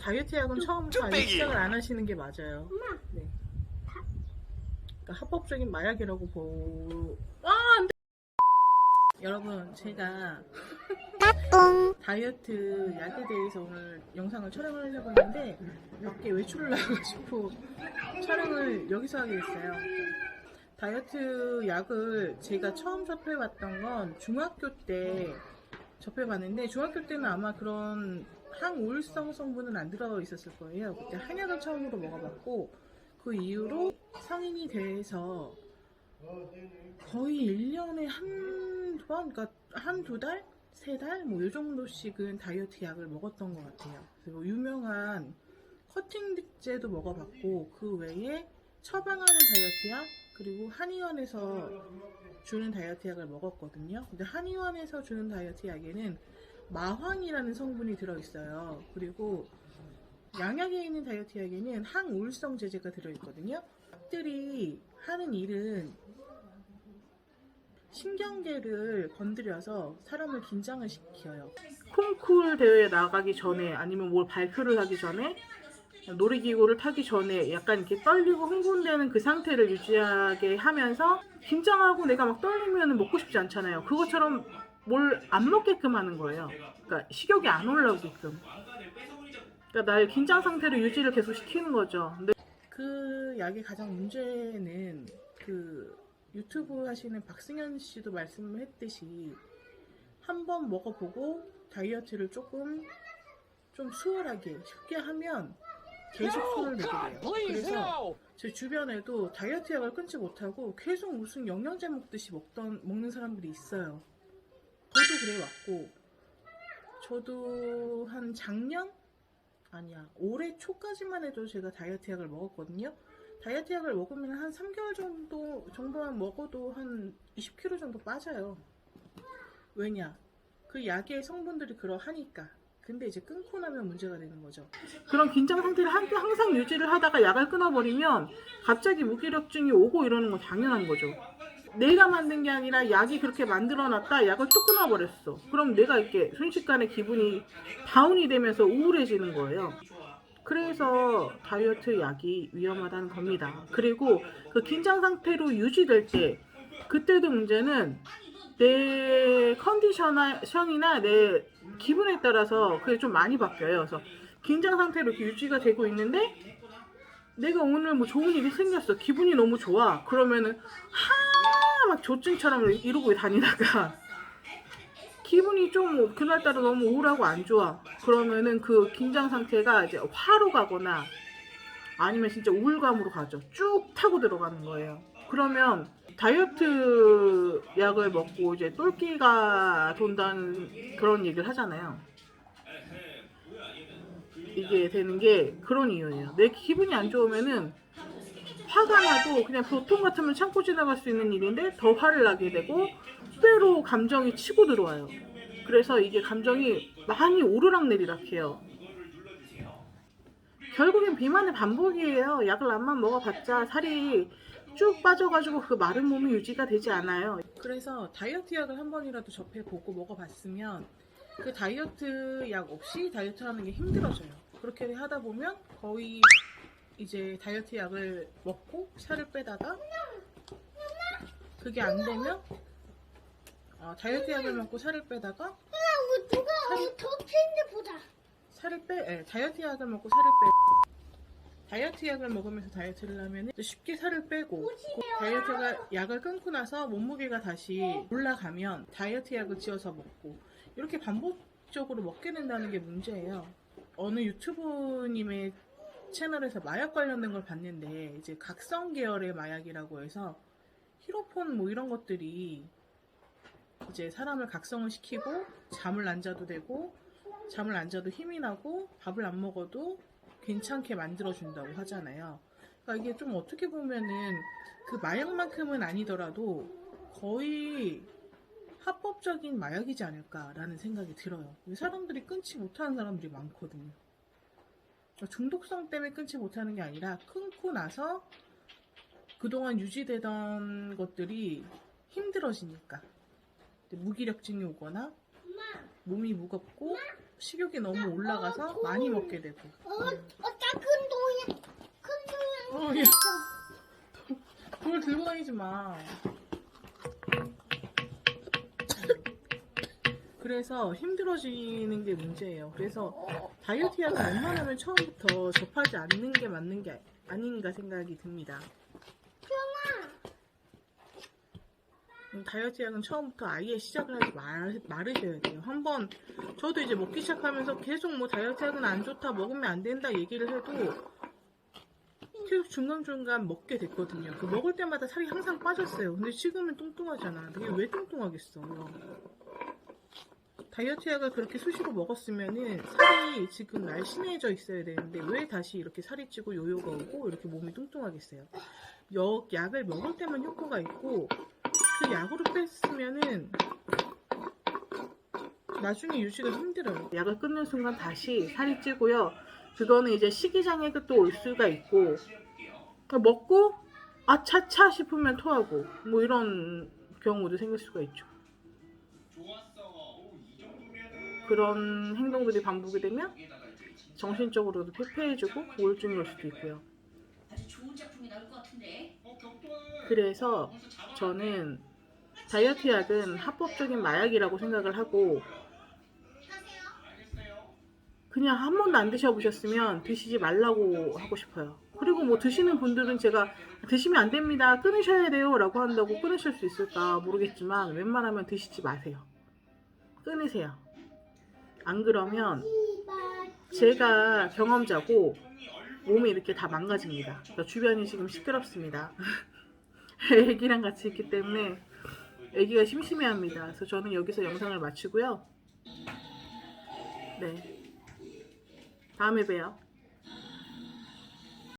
다이어트 약은 처음부터 아예 뚝배기. 시작을 안 하시는 게 맞아요. 엄마. 네. 그러니까 합법적인 마약이라고 보. 아, 안 돼! 여러분, 제가 다이어트 약에 대해서 오늘 영상을 촬영을 하려고 했는데 밖에 외출을 나가지고 촬영을 여기서 하게 됐어요. 다이어트 약을 제가 처음 접해봤던 건 중학교 때 접해봤는데 중학교 때는 아마 그런 항우울성 성분은 안 들어 있었을 거예요. 그때 한약을 처음으로 먹어봤고 그 이후로 성인이 돼서 거의 1년에 한 번, 그러니까 한 두 달? 세 달? 뭐 이 정도씩은 다이어트 약을 먹었던 것 같아요. 그리고 유명한 커팅제도 먹어봤고 그 외에 처방하는 다이어트 약 그리고 한의원에서 주는 다이어트 약을 먹었거든요. 근데 한의원에서 주는 다이어트 약에는 마황이라는 성분이 들어있어요. 그리고 양약에 있는 다이어트 약에는 항우울성 제제가 들어있거든요. 약들이 하는 일은 신경계를 건드려서 사람을 긴장을 시켜요. 콩쿨 대회에 나가기 전에 아니면 뭘 발표를 하기 전에 놀이기구를 타기 전에 약간 이렇게 떨리고 흥분되는 그 상태를 유지하게 하면서 긴장하고 내가 막 떨리면 먹고 싶지 않잖아요. 그것처럼 뭘 안 먹게끔 하는 거예요. 그러니까 식욕이 안 올라오게끔. 그러니까 날 긴장 상태로 유지를 계속 시키는 거죠. 근데 그 약의 가장 문제는 그 유튜브 하시는 박승현 씨도 말씀을 했듯이 한 번 먹어보고 다이어트를 조금 좀 수월하게 쉽게 하면 계속 손을 내게 돼요. 그래서 제 주변에도 다이어트 약을 끊지 못하고 계속 무슨 영양제 먹듯이 먹던 먹는 사람들이 있어요. 저도 그래 왔고 저도 한 작년 아니야 올해 초까지만 해도 제가 다이어트 약을 먹었거든요. 다이어트 약을 먹으면 한 3개월 정도 정도만 먹어도 한 20kg 정도 빠져요. 왜냐? 그 약의 성분들이 그러하니까. 근데 이제 끊고 나면 문제가 되는 거죠. 그런 긴장 상태를 한- 항상 유지를 하다가 약을 끊어버리면 갑자기 무기력증이 오고 이러는 건 당연한 거죠. 내가 만든 게 아니라 약이 그렇게 만들어놨다 약을 또 끊어버렸어. 그럼 내가 이렇게 순식간에 기분이 다운이 되면서 우울해지는 거예요. 그래서 다이어트 약이 위험하다는 겁니다. 그리고 그 긴장 상태로 유지될 때 그때도 문제는 내 컨디션이나 내 기분에 따라서 그게 좀 많이 바뀌어요. 그래서 긴장 상태로 이렇게 유지가 되고 있는데 내가 오늘 뭐 좋은 일이 생겼어. 기분이 너무 좋아. 그러면은 하막 조증처럼 이러고 다니다가 기분이 좀 그날따라 너무 우울하고 안 좋아. 그러면은 그 긴장 상태가 이제 화로 가거나 아니면 진짜 우울감으로 가죠. 쭉 타고 들어가는 거예요. 그러면 다이어트 약을 먹고 이제 똘끼가 돈다는 그런 얘기를 하잖아요. 이게 되는 게 그런 이유예요. 내 기분이 안 좋으면은 화가 나도 그냥 보통 같으면 참고 지나갈 수 있는 일인데 더 화를 나게 되고 때로 감정이 치고 들어와요. 그래서 이게 감정이 많이 오르락내리락 해요. 결국엔 비만의 반복이에요. 약을 안만 먹어봤자 살이 쭉 빠져가지고 그 마른 몸이 유지가 되지 않아요. 그래서 다이어트 약을 한 번이라도 접해보고 먹어봤으면 그 다이어트 약 없이 다이어트 하는 게 힘들어져요. 그렇게 하다 보면 거의 이제 다이어트 약을 먹고 살을 빼다가 그게 안 되면 어, 다이어트 약을 먹고 살을 빼다가 누가 우리 터트린데 보자. 살을 빼, 예, 다이어트 약을 먹고 살을 빼. 다이어트 약을 먹으면서 다이어트를 하면 쉽게 살을 빼고 그 다이어트 가- 약을 끊고 나서 몸무게가 다시 올라가면 다이어트 약을 지어서 먹고 이렇게 반복적으로 먹게 된다는 게 문제예요. 어느 유튜브님의 채널에서 마약 관련된 걸 봤는데 이제 각성 계열의 마약이라고 해서 히로폰 뭐 이런 것들이 이제 사람을 각성을 시키고 잠을 안 자도 되고 잠을 안 자도 힘이 나고 밥을 안 먹어도 괜찮게 만들어준다고 하잖아요. 그러니까 이게 좀 어떻게 보면은 그 마약만큼은 아니더라도 거의 합법적인 마약이지 않을까라는 생각이 들어요. 사람들이 끊지 못하는 사람들이 많거든요. 그러니까 중독성 때문에 끊지 못하는 게 아니라 끊고 나서 그동안 유지되던 것들이 힘들어지니까 무기력증이 오거나 몸이 무겁고 식욕이 너무 올라가서 많이 먹게 되고. 어, 어, 작은 동이, 큰 동이. 어, 야. 그걸 들고 다니지 마. 그래서 힘들어지는 게 문제예요. 그래서 다이어트 약은 웬만하면 처음부터 접하지 않는 게 맞는 게 아닌가 생각이 듭니다. 음, 다이어트 약은 처음부터 아예 시작을 하지 말, 말으셔야 돼요. 한번 저도 이제 먹기 시작하면서 계속 뭐 다이어트 약은 안 좋다, 먹으면 안 된다 얘기를 해도 계속 중간중간 먹게 됐거든요. 그 먹을 때마다 살이 항상 빠졌어요. 근데 지금은 뚱뚱하잖아. 그게 왜 뚱뚱하겠어? 다이어트 약을 그렇게 수시로 먹었으면은 살이 지금 날씬해져 있어야 되는데 왜 다시 이렇게 살이 찌고 요요가 오고 이렇게 몸이 뚱뚱하겠어요? 역, 약을 먹을 때만 효과가 있고 그 약으로 뺐으면은 나중에 유지가 힘들어요. 약을 끊는 순간 다시 살이 찌고요. 그거는 이제 식이장애가 또 올 수가 있고 그러니까 먹고 아 차차 싶으면 토하고 뭐 이런 경우도 생길 수가 있죠. 그런 행동들이 반복이 되면 정신적으로도 피폐해지고 우울증이 올 수도 있고요. 그래서 저는 다이어트 약은 합법적인 마약이라고 생각을 하고 그냥 한 번도 안 드셔보셨으면 드시지 말라고 하고 싶어요. 그리고 뭐 드시는 분들은 제가 드시면 안 됩니다. 끊으셔야 돼요. 라고 한다고 끊으실 수 있을까 모르겠지만 웬만하면 드시지 마세요. 끊으세요. 안 그러면 제가 경험자고 몸이 이렇게 다 망가집니다. 주변이 지금 시끄럽습니다. 애기랑 같이 있기 때문에 애기가 심심해합니다. 그래서 저는 여기서 영상을 마치고요. 네. 다음에 봬요.